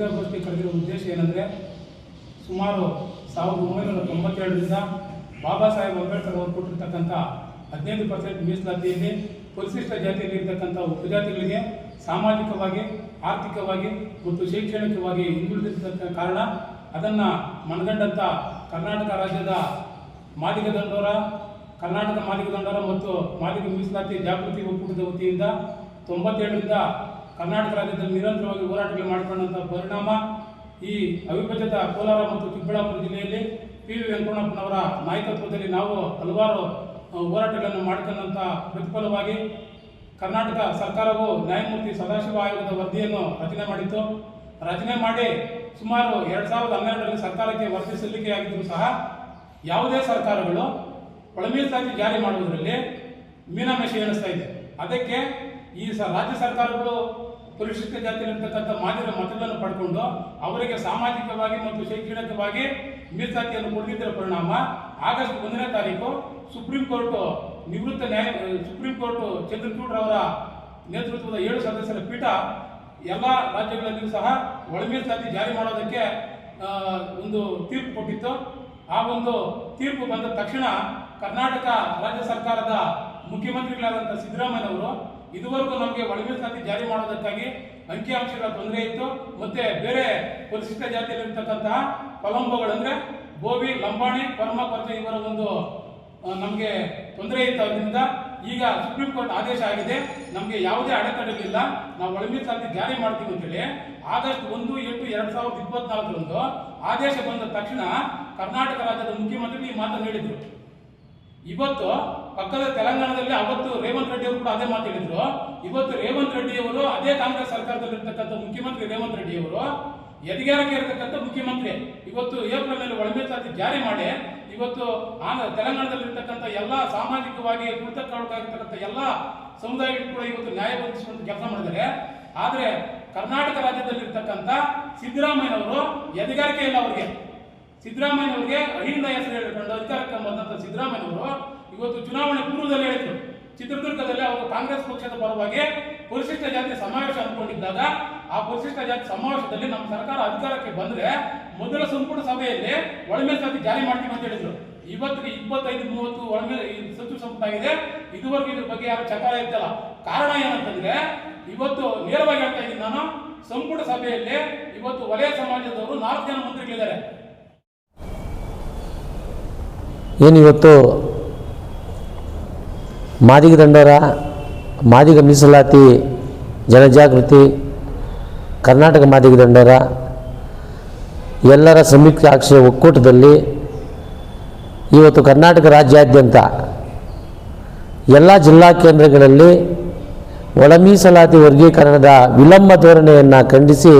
ಪತ್ರಿಕಾಗೋಷ್ಠಿ ಕರೆದಿರುವ ಉದ್ದೇಶ ಏನಂದರೆ ಸುಮಾರು ಸಾವಿರದ ಒಂಬೈನೂರ ತೊಂಬತ್ತೇಳರಿಂದ ಬಾಬಾ ಸಾಹೇಬ್ ಅಂಬೇಡ್ಕರ್ ಅವರು ಕೊಟ್ಟಿರ್ತಕ್ಕಂಥ ಹದಿನೈದು ಪರ್ಸೆಂಟ್ ಮೀಸಲಾತಿಯಲ್ಲಿ ಪರಿಶಿಷ್ಟ ಜಾತಿಯಲ್ಲಿ ಇರ್ತಕ್ಕಂಥ ಉಪಜಾತಿಗಳಿಗೆ ಸಾಮಾಜಿಕವಾಗಿ, ಆರ್ಥಿಕವಾಗಿ ಮತ್ತು ಶೈಕ್ಷಣಿಕವಾಗಿ ಹಿಂದುಳಿದಿರ್ತಕ್ಕ ಕಾರಣ ಅದನ್ನು ಮನಗಂಡಂಥ ಕರ್ನಾಟಕ ರಾಜ್ಯದ ಮಾದಿಗ ದಂಡೋರ, ಕರ್ನಾಟಕ ಮಾದಿಗ ದಂಡೋರ ಮತ್ತು ಮಾದಿಗ ಮೀಸಲಾತಿ ಜಾಗೃತಿ ಒಕ್ಕೂಟದ ವತಿಯಿಂದ ತೊಂಬತ್ತೇಳರಿಂದ ಕರ್ನಾಟಕ ರಾಜ್ಯದಲ್ಲಿ ನಿರಂತರವಾಗಿ ಹೋರಾಟಗಳು ಮಾಡಿಕೊಂಡಂಥ ಪರಿಣಾಮ ಈ ಅವಿಭಜಿತ ಕೋಲಾರ ಮತ್ತು ಚಿಕ್ಕಬಳ್ಳಾಪುರ ಜಿಲ್ಲೆಯಲ್ಲಿ ಪಿ ವಿ ವೆಂಕಣ್ಣಪ್ಪನವರ ನಾಯಕತ್ವದಲ್ಲಿ ನಾವು ಹಲವಾರು ಹೋರಾಟಗಳನ್ನು ಮಾಡಿಕೊಂಡಂಥ ಪ್ರತಿಫಲವಾಗಿ ಕರ್ನಾಟಕ ಸರ್ಕಾರವು ನ್ಯಾಯಮೂರ್ತಿ ಸದಾಶಿವ ಆಯೋಗದ ವರದಿಯನ್ನು ರಚನೆ ಮಾಡಿತ್ತು. ರಚನೆ ಮಾಡಿ ಸುಮಾರು ಎರಡು ಸಾವಿರದ ಹನ್ನೆರಡರಲ್ಲಿ ಸರ್ಕಾರಕ್ಕೆ ವರದಿ ಸಲ್ಲಿಕೆಯಾಗಿದ್ದರೂ ಸಹ ಯಾವುದೇ ಸರ್ಕಾರಗಳು ಒಳಮೀಸಾಗಿ ಜಾರಿ ಮಾಡುವುದರಲ್ಲಿ ಮೀನಾಮೇಷ ಎಣಿಸ್ತಾ ಇದೆ. ಅದಕ್ಕೆ ಈ ಸ ರಾಜ್ಯ ಸರ್ಕಾರಗಳು ಪರಿಶಿಷ್ಟ ಜಾತಿಯಲ್ಲಿರ್ತಕ್ಕಂಥ ಮಾದರಿ ಮತಗಳನ್ನು ಪಡ್ಕೊಂಡು ಅವರಿಗೆ ಸಾಮಾಜಿಕವಾಗಿ ಮತ್ತು ಶೈಕ್ಷಣಿಕವಾಗಿ ಮೀಸಲಾತಿಯನ್ನು ಕೊಡದಿದ್ದರ ಪರಿಣಾಮ ಆಗಸ್ಟ್ ಒಂದನೇ ತಾರೀಕು ಸುಪ್ರೀಂ ಕೋರ್ಟ್ ನಿವೃತ್ತ ನ್ಯಾಯ, ಸುಪ್ರೀಂ ಕೋರ್ಟ್ ಚಂದ್ರಚೂಡ್ ಅವರ ನೇತೃತ್ವದ ಏಳು ಸದಸ್ಯರ ಪೀಠ ಎಲ್ಲ ರಾಜ್ಯಗಳಲ್ಲಿಯೂ ಸಹ ಒಳ ಮೀಸಲಾತಿ ಜಾರಿ ಮಾಡೋದಕ್ಕೆ ಒಂದು ತೀರ್ಪು ಕೊಟ್ಟಿತ್ತು. ಆ ಒಂದು ತೀರ್ಪು ಬಂದ ತಕ್ಷಣ ಕರ್ನಾಟಕ ರಾಜ್ಯ ಸರ್ಕಾರದ ಮುಖ್ಯಮಂತ್ರಿಗಳಾದಂಥ ಸಿದ್ದರಾಮಯ್ಯನವರು ಇದುವರೆಗೂ ನಮಗೆ ಒಳಗಿನ ಮೀಸಲಾತಿ ಜಾರಿ ಮಾಡೋದಕ್ಕಾಗಿ ಅಂಕಿಅಂಶಗಳ ತೊಂದರೆ ಇತ್ತು. ಮತ್ತೆ ಬೇರೆ ಪರಿಶಿಷ್ಟ ಜಾತಿಯಲ್ಲಿರ್ತಕ್ಕಂತಹ ಅಂದ್ರೆ ಗೋಬಿ, ಲಂಬಾಣಿ ಪರಮ ಕೊರತೆ ಇವರ ಒಂದು ನಮಗೆ ತೊಂದರೆ ಇತ್ತು. ಅದರಿಂದ ಈಗ ಸುಪ್ರೀಂ ಕೋರ್ಟ್ ಆದೇಶ ಆಗಿದೆ. ನಮಗೆ ಯಾವುದೇ ಅಡೆತಡೆಗಳಿಲ್ಲ. ನಾವು ಒಳಗಿನ ಮೀಸಲಾತಿ ಜಾರಿ ಮಾಡ್ತೀವಿ ಅಂತೇಳಿ ಆಗಸ್ಟ್ ಒಂದು ಎಂಟು ಎರಡ್ ಸಾವಿರದ ಇಪ್ಪತ್ನಾಲ್ಕರಂದು ಆದೇಶ ಬಂದ ತಕ್ಷಣ ಕರ್ನಾಟಕ ರಾಜ್ಯದ ಮುಖ್ಯಮಂತ್ರಿ ಈ ಮಾತನ್ನು ಹೇಳಿದ್ರು. ಇವತ್ತು ಪಕ್ಕದ ತೆಲಂಗಾಣದಲ್ಲಿ ಅವತ್ತು ರೇವಂತ್ ರೆಡ್ಡಿ ಅವರು ಕೂಡ ಅದೇ ಮಾತು ಹೇಳಿದ್ರು. ಇವತ್ತು ರೇವಂತ್ ರೆಡ್ಡಿ ಅವರು ಅದೇ ಕಾಂಗ್ರೆಸ್ ಸರ್ಕಾರದಲ್ಲಿ ಇರ್ತಕ್ಕಂಥ ಮುಖ್ಯಮಂತ್ರಿ ರೇವಂತ್ ರೆಡ್ಡಿ ಅವರು ಎದಿಗಾರಕ್ಕೆ ಇರತಕ್ಕಂಥ ಮುಖ್ಯಮಂತ್ರಿ. ಇವತ್ತು ಏಪ್ರಿಲ್ ಒಳಮೆ ಒಳಮೀಸಲಾತಿ ಜಾರಿ ಮಾಡಿ, ಇವತ್ತು ಆಂಧ್ರ ತೆಲಂಗಾಣದಲ್ಲಿ ಇರ್ತಕ್ಕಂಥ ಎಲ್ಲ ಸಾಮಾಜಿಕವಾಗಿ ಕೃತಜ್ಞರಾಗಿರ್ತಕ್ಕಂಥ ಎಲ್ಲ ಸಮುದಾಯಗಳು ಕೂಡ ಇವತ್ತು ನ್ಯಾಯ ಒದಗಿಸುವಂತ ಕೆಲಸ ಮಾಡಿದ್ದಾರೆ. ಆದರೆ ಕರ್ನಾಟಕ ರಾಜ್ಯದಲ್ಲಿ ಇರ್ತಕ್ಕಂಥ ಸಿದ್ದರಾಮಯ್ಯನವರು ಎದಿಗಾರಿಕೆ ಇಲ್ಲ ಅವರಿಗೆ. ಸಿದ್ದರಾಮಯ್ಯನವರಿಗೆ ಅಹಿಂದ ಹೆಸರು ಹೇಳಿಕೊಂಡು ಅಧಿಕಾರಕ್ಕೆ ಬಂದಂತ ಸಿದ್ದರಾಮಯ್ಯನವರು ಇವತ್ತು ಚುನಾವಣೆ ಪೂರ್ವದಲ್ಲಿ ಹೇಳಿದ್ರು. ಚಿತ್ರದುರ್ಗದಲ್ಲಿ ಅವರು ಕಾಂಗ್ರೆಸ್ ಪಕ್ಷದ ಪರವಾಗಿ ಪರಿಶಿಷ್ಟ ಜಾತಿ ಸಮಾವೇಶ ಅಂದ್ಕೊಂಡಿದ್ದಾಗ ಆ ಪರಿಶಿಷ್ಟ ಜಾತಿ ಸಮಾವೇಶದಲ್ಲಿ ನಮ್ಮ ಸರ್ಕಾರ ಅಧಿಕಾರಕ್ಕೆ ಬಂದ್ರೆ ಮೊದಲ ಸಂಪುಟ ಸಭೆಯಲ್ಲಿ ಒಳಮೀಸಲಾತಿ ಜಾರಿ ಮಾಡ್ತೀವಿ ಅಂತ ಹೇಳಿದ್ರು. ಇವತ್ತಿಗೆ ಇಪ್ಪತ್ತೈದು, ಮೂವತ್ತು ಒಳಮೇ ಈ ಸಚಿವ ಸಂಪುಟ ಆಗಿದೆ. ಇದುವರೆಗೂ ಇದ್ರ ಬಗ್ಗೆ ಯಾರು ಚಕಾರ ಇರ್ತಲ್ಲ ಕಾರಣ ಏನಂತಂದ್ರೆ ಇವತ್ತು ನೇರವಾಗಿ ಹೇಳ್ತಾ ಇದ್ದೀನಿ ನಾನು, ಸಂಪುಟ ಸಭೆಯಲ್ಲಿ ಇವತ್ತು ವಲಯ ಸಮಾಜದವರು ನಾಲ್ಕು ಜನ ಮಂತ್ರಿಗಳಿದ್ದಾರೆ. ಏನಿವತ್ತು? ಮಾದಿಗ ದಂಡೋರ, ಮಾದಿಗ ಮೀಸಲಾತಿ, ಜನಜಾಗೃತಿ, ಕರ್ನಾಟಕ ಮಾದಿಗ ದಂಡೋರ, ಎಲ್ಲರ ಸಂಯುಕ್ತ ಅಕ್ಷರ ಒಕ್ಕೂಟದಲ್ಲಿ ಇವತ್ತು ಕರ್ನಾಟಕ ರಾಜ್ಯಾದ್ಯಂತ ಎಲ್ಲ ಜಿಲ್ಲಾ ಕೇಂದ್ರಗಳಲ್ಲಿ ಒಳ ಮೀಸಲಾತಿ ವರ್ಗೀಕರಣದ ವಿಳಂಬ ಧೋರಣೆಯನ್ನು ಖಂಡಿಸಿ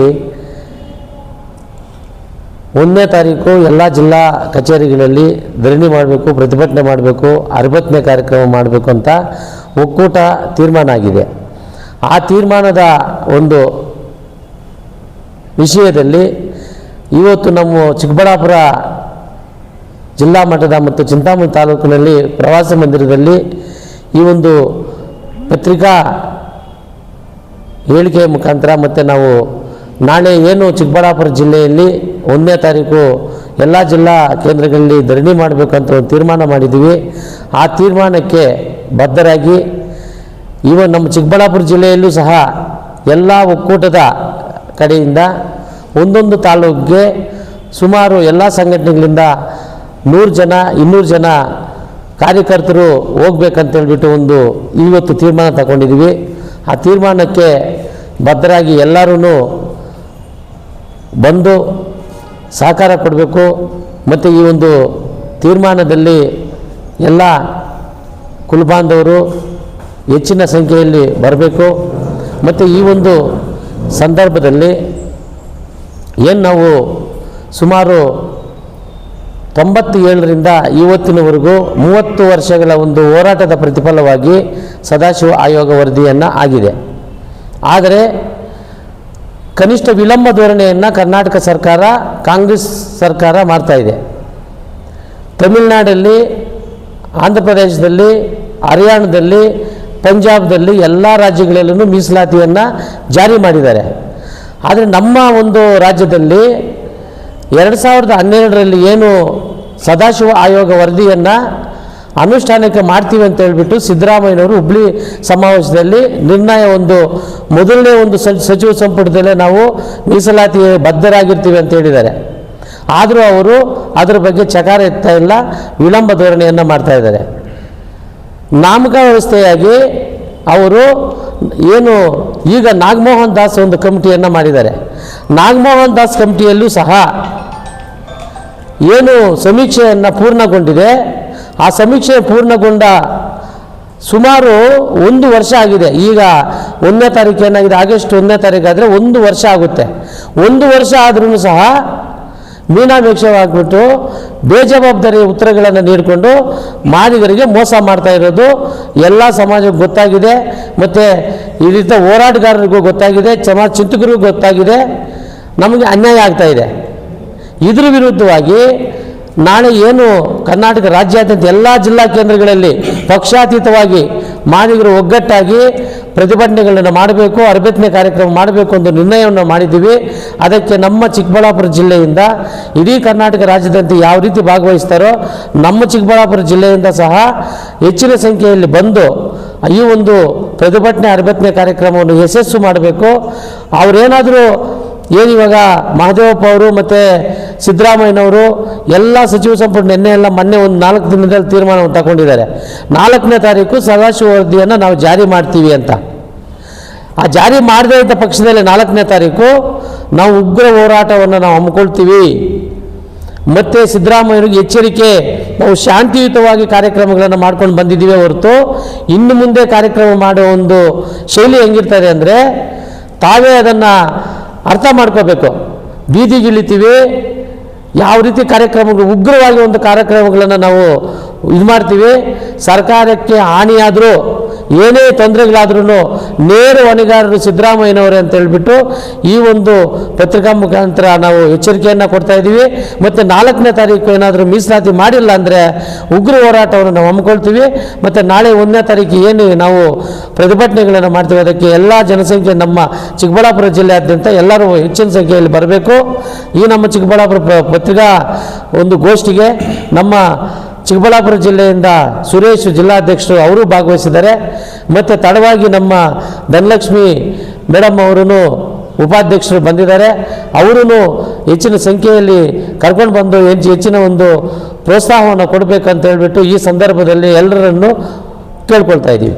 ಒಂದನೇ ತಾರೀಕು ಎಲ್ಲ ಜಿಲ್ಲಾ ಕಚೇರಿಗಳಲ್ಲಿ ಧರಣಿ ಮಾಡಬೇಕು, ಪ್ರತಿಭಟನೆ ಮಾಡಬೇಕು, ಅರವತ್ತನೇ ಕಾರ್ಯಕ್ರಮ ಮಾಡಬೇಕು ಅಂತ ಒಕ್ಕೂಟ ತೀರ್ಮಾನ ಆಗಿದೆ. ಆ ತೀರ್ಮಾನದ ಒಂದು ವಿಷಯದಲ್ಲಿ ಇವತ್ತು ನಮ್ಮ ಚಿಕ್ಕಬಳ್ಳಾಪುರ ಜಿಲ್ಲಾ ಮಟ್ಟದ ಮತ್ತು ಚಿಂತಾಮಣಿ ತಾಲೂಕಿನಲ್ಲಿ ಪ್ರವಾಸ ಮಂದಿರದಲ್ಲಿ ಈ ಒಂದು ಪತ್ರಿಕಾ ಹೇಳಿಕೆಯ ಮುಖಾಂತರ ಮತ್ತು ನಾವು ನಾಳೆ ಏನು ಚಿಕ್ಕಬಳ್ಳಾಪುರ ಜಿಲ್ಲೆಯಲ್ಲಿ ಒಂದನೇ ತಾರೀಕು ಎಲ್ಲ ಜಿಲ್ಲಾ ಕೇಂದ್ರಗಳಲ್ಲಿ ಧರಣಿ ಮಾಡಬೇಕಂತ ಒಂದು ತೀರ್ಮಾನ ಮಾಡಿದ್ದೀವಿ. ಆ ತೀರ್ಮಾನಕ್ಕೆ ಬದ್ಧರಾಗಿ ಇವನ್ ನಮ್ಮ ಚಿಕ್ಕಬಳ್ಳಾಪುರ ಜಿಲ್ಲೆಯಲ್ಲೂ ಸಹ ಎಲ್ಲ ಒಕ್ಕೂಟದ ಕಡೆಯಿಂದ ಒಂದೊಂದು ತಾಲೂಕಿಗೆ ಸುಮಾರು ಎಲ್ಲ ಸಂಘಟನೆಗಳಿಂದ ನೂರು ಜನ, ಇನ್ನೂರು ಜನ ಕಾರ್ಯಕರ್ತರು ಹೋಗ್ಬೇಕಂತೇಳ್ಬಿಟ್ಟು ಒಂದು ಇವತ್ತು ತೀರ್ಮಾನ ತಗೊಂಡಿದ್ದೀವಿ. ಆ ತೀರ್ಮಾನಕ್ಕೆ ಬದ್ಧರಾಗಿ ಎಲ್ಲರೂ ಬಂದು ಸಹಕಾರ ಕೊಡಬೇಕು. ಮತ್ತು ಈ ಒಂದು ತೀರ್ಮಾನದಲ್ಲಿ ಎಲ್ಲ ಕುಲಬಾಂಧವರು ಹೆಚ್ಚಿನ ಸಂಖ್ಯೆಯಲ್ಲಿ ಬರಬೇಕು. ಮತ್ತು ಈ ಒಂದು ಸಂದರ್ಭದಲ್ಲಿ ಏನು ನಾವು ಸುಮಾರು ತೊಂಬತ್ತು ಏಳರಿಂದ ಇವತ್ತಿನವರೆಗೂ ಮೂವತ್ತು ವರ್ಷಗಳ ಒಂದು ಹೋರಾಟದ ಪ್ರತಿಫಲವಾಗಿ ಸದಾಶಿವ ಆಯೋಗ ವರದಿಯನ್ನು ಆಗಿದೆ. ಆದರೆ ಕನಿಷ್ಠ ವಿಳಂಬ ಧೋರಣೆಯನ್ನು ಕರ್ನಾಟಕ ಸರ್ಕಾರ, ಕಾಂಗ್ರೆಸ್ ಸರ್ಕಾರ ಮಾಡ್ತಾ ಇದೆ. ತಮಿಳುನಾಡಲ್ಲಿ, ಆಂಧ್ರ ಪ್ರದೇಶದಲ್ಲಿ, ಹರಿಯಾಣದಲ್ಲಿ, ಪಂಜಾಬ್ದಲ್ಲಿ ಎಲ್ಲ ರಾಜ್ಯಗಳಲ್ಲೂ ಮೀಸಲಾತಿಯನ್ನು ಜಾರಿ ಮಾಡಿದ್ದಾರೆ. ಆದರೆ ನಮ್ಮ ಒಂದು ರಾಜ್ಯದಲ್ಲಿ ಎರಡು ಸಾವಿರದ ಹನ್ನೆರಡರಲ್ಲಿ ಏನು ಸದಾಶಿವ ಆಯೋಗ ವರದಿಯನ್ನು ಅನುಷ್ಠಾನಕ್ಕೆ ಮಾಡ್ತೀವಿ ಅಂತ ಹೇಳ್ಬಿಟ್ಟು ಸಿದ್ದರಾಮಯ್ಯನವರು ಹುಬ್ಳಿ ಸಮಾವೇಶದಲ್ಲಿ ನಿರ್ಣಯ ಒಂದು, ಮೊದಲನೇ ಒಂದು ಸಚಿವ ಸಂಪುಟದಲ್ಲೇ ನಾವು ಮೀಸಲಾತಿ ಬದ್ಧರಾಗಿರ್ತೀವಿ ಅಂತ ಹೇಳಿದ್ದಾರೆ. ಆದರೂ ಅವರು ಅದರ ಬಗ್ಗೆ ಚಕಾರ ಎತ್ತಾ ಇಲ್ಲ, ವಿಳಂಬ ಧೋರಣೆಯನ್ನು ಮಾಡ್ತಾ ಇದ್ದಾರೆ. ನಾಮಕ ವ್ಯವಸ್ಥೆಯಾಗಿ ಅವರು ಏನು ಈಗ ನಾಗಮೋಹನ್ ದಾಸ್ ಒಂದು ಕಮಿಟಿಯನ್ನು ಮಾಡಿದ್ದಾರೆ. ನಾಗಮೋಹನ್ ದಾಸ್ ಕಮಿಟಿಯಲ್ಲೂ ಸಹ ಏನು ಸಮೀಕ್ಷೆಯನ್ನು ಪೂರ್ಣಗೊಂಡಿದೆ. ಆ ಸಮೀಕ್ಷೆ ಪೂರ್ಣಗೊಂಡ ಸುಮಾರು ಒಂದು ವರ್ಷ ಆಗಿದೆ. ಈಗ ಒಂದನೇ ತಾರೀಕು ಏನಾಗಿದೆ? ಆಗಸ್ಟ್ ಒಂದನೇ ತಾರೀಕು ಆದರೆ ಒಂದು ವರ್ಷ ಆಗುತ್ತೆ. ಒಂದು ವರ್ಷ ಆದ್ರೂ ಸಹ ಮೀನಾಮೇಕ್ಷವಾಗಿಬಿಟ್ಟು ಬೇಜವಾಬ್ದಾರಿ ಉತ್ತರಗಳನ್ನು ನೀಡಿಕೊಂಡು ಮಾದಿಗರಿಗೆ ಮೋಸ ಮಾಡ್ತಾ ಇರೋದು ಎಲ್ಲ ಸಮಾಜಕ್ಕೆ ಗೊತ್ತಾಗಿದೆ. ಮತ್ತು ಈ ರೀತಿಯ ಹೋರಾಟಗಾರರಿಗೂ ಗೊತ್ತಾಗಿದೆ ಸಮಾಜ ಚಿಂತಕರಿಗೂ ಗೊತ್ತಾಗಿದೆ. ನಮಗೆ ಅನ್ಯಾಯ ಆಗ್ತಾ ಇದೆ. ಇದ್ರ ವಿರುದ್ಧವಾಗಿ ನಾಳೆ ಏನು ಕರ್ನಾಟಕ ರಾಜ್ಯಾದ್ಯಂತ ಎಲ್ಲ ಜಿಲ್ಲಾ ಕೇಂದ್ರಗಳಲ್ಲಿ ಪಕ್ಷಾತೀತವಾಗಿ ಮಾದಿಗರು ಒಗ್ಗಟ್ಟಾಗಿ ಪ್ರತಿಭಟನೆಗಳನ್ನು ಮಾಡಬೇಕು ಅರಬತ್ನೆ ಕಾರ್ಯಕ್ರಮ ಮಾಡಬೇಕು ಅಂತ ನಿರ್ಣಯವನ್ನು ಮಾಡಿದ್ದೀವಿ. ಅದಕ್ಕೆ ನಮ್ಮ ಚಿಕ್ಕಬಳ್ಳಾಪುರ ಜಿಲ್ಲೆಯಿಂದ ಇಡೀ ಕರ್ನಾಟಕ ರಾಜ್ಯದಂತೆ ಯಾವ ರೀತಿ ಭಾಗವಹಿಸ್ತಾರೋ ನಮ್ಮ ಚಿಕ್ಕಬಳ್ಳಾಪುರ ಜಿಲ್ಲೆಯಿಂದ ಸಹ ಹೆಚ್ಚಿನ ಸಂಖ್ಯೆಯಲ್ಲಿ ಬಂದು ಈ ಒಂದು ಪ್ರತಿಭಟನೆ ಅರಬತ್ನೆ ಕಾರ್ಯಕ್ರಮವನ್ನು ಯಶಸ್ಸು ಮಾಡಬೇಕು. ಅವರೇನಾದರೂ ಏನಿವಾಗ ಮಹದೇವಪ್ಪ ಅವರು ಮತ್ತು ಸಿದ್ದರಾಮಯ್ಯನವರು ಎಲ್ಲ ಸಚಿವ ಸಂಪುಟ ನಿನ್ನೆ ಎಲ್ಲ ಮೊನ್ನೆ ಒಂದು ನಾಲ್ಕು ದಿನದಲ್ಲಿ ತೀರ್ಮಾನವನ್ನು ತಗೊಂಡಿದ್ದಾರೆ. ನಾಲ್ಕನೇ ತಾರೀಕು ಸದಾಶಿವ ವರದಿಯನ್ನು ನಾವು ಜಾರಿ ಮಾಡ್ತೀವಿ ಅಂತ. ಆ ಜಾರಿ ಮಾಡದೇ ಇದ್ದ ಪಕ್ಷದಲ್ಲಿ ನಾಲ್ಕನೇ ತಾರೀಕು ನಾವು ಉಗ್ರ ಹೋರಾಟವನ್ನು ನಾವು ಹಮ್ಮಿಕೊಳ್ತೀವಿ. ಮತ್ತು ಸಿದ್ದರಾಮಯ್ಯನಿಗೆ ಎಚ್ಚರಿಕೆ, ನಾವು ಶಾಂತಿಯುತವಾಗಿ ಕಾರ್ಯಕ್ರಮಗಳನ್ನು ಮಾಡ್ಕೊಂಡು ಬಂದಿದ್ದೀವಿ ಹೊರತು ಇನ್ನು ಮುಂದೆ ಕಾರ್ಯಕ್ರಮ ಮಾಡೋ ಒಂದು ಶೈಲಿ ಹೆಂಗಿರ್ತದೆ ಅಂದರೆ ತಾವೇ ಅದನ್ನು ಅರ್ಥ ಮಾಡ್ಕೋಬೇಕು. ಬೀದಿಗಿಳಿತೀವಿ ಯಾವ ರೀತಿ ಕಾರ್ಯಕ್ರಮಗಳು ಉಗ್ರವಾಗಿ ಒಂದು ಕಾರ್ಯಕ್ರಮಗಳನ್ನು ನಾವು ಇದು ಮಾಡ್ತೀವಿ. ಸರ್ಕಾರಕ್ಕೆ ಹಾನಿಯಾದರೂ ಏನೇ ತೊಂದರೆಗಳಾದ್ರೂ ನೇರ ಹೊಣೆಗಾರರು ಸಿದ್ದರಾಮಯ್ಯನವರೇ ಅಂತ ಹೇಳ್ಬಿಟ್ಟು ಈ ಒಂದು ಪತ್ರಿಕಾ ಮುಖಾಂತರ ನಾವು ಎಚ್ಚರಿಕೆಯನ್ನು ಕೊಡ್ತಾ ಇದ್ದೀವಿ. ಮತ್ತು ನಾಲ್ಕನೇ ತಾರೀಕು ಏನಾದರೂ ಮೀಸಲಾತಿ ಮಾಡಿಲ್ಲ ಅಂದರೆ ಉಗ್ರ ಹೋರಾಟವನ್ನು ನಾವು ಹಮ್ಮಿಕೊಳ್ತೀವಿ. ಮತ್ತು ನಾಳೆ ಒಂದನೇ ತಾರೀಕು ಏನು ನಾವು ಪ್ರತಿಭಟನೆಗಳನ್ನು ಮಾಡ್ತೀವಿ. ಅದಕ್ಕೆ ಎಲ್ಲ ಜನಸಂಖ್ಯೆ ನಮ್ಮ ಚಿಕ್ಕಬಳ್ಳಾಪುರ ಜಿಲ್ಲೆಯಾದ್ಯಂತ ಎಲ್ಲರೂ ಹೆಚ್ಚಿನ ಸಂಖ್ಯೆಯಲ್ಲಿ ಬರಬೇಕು. ಈ ನಮ್ಮ ಚಿಕ್ಕಬಳ್ಳಾಪುರ ಪತ್ರಿಕಾ ಒಂದು ಗೋಷ್ಠಿಗೆ ನಮ್ಮ ಚಿಕ್ಕಬಳ್ಳಾಪುರ ಜಿಲ್ಲೆಯಿಂದ ಸುರೇಶ್ ಜಿಲ್ಲಾಧ್ಯಕ್ಷರು ಅವರು ಭಾಗವಹಿಸಿದ್ದಾರೆ. ಮತ್ತು ತಡವಾಗಿ ನಮ್ಮ ಧನಲಕ್ಷ್ಮಿ ಮೇಡಮ್ ಅವರೂ ಉಪಾಧ್ಯಕ್ಷರು ಬಂದಿದ್ದಾರೆ. ಅವರೂ ಹೆಚ್ಚಿನ ಸಂಖ್ಯೆಯಲ್ಲಿ ಕರ್ಕೊಂಡು ಬಂದು ಹೆಚ್ಚು ಹೆಚ್ಚಿನ ಒಂದು ಪ್ರೋತ್ಸಾಹವನ್ನು ಕೊಡಬೇಕಂತ ಹೇಳಿಬಿಟ್ಟು ಈ ಸಂದರ್ಭದಲ್ಲಿ ಎಲ್ಲರನ್ನು ಕೇಳ್ಕೊಳ್ತಾ ಇದ್ದೀವಿ.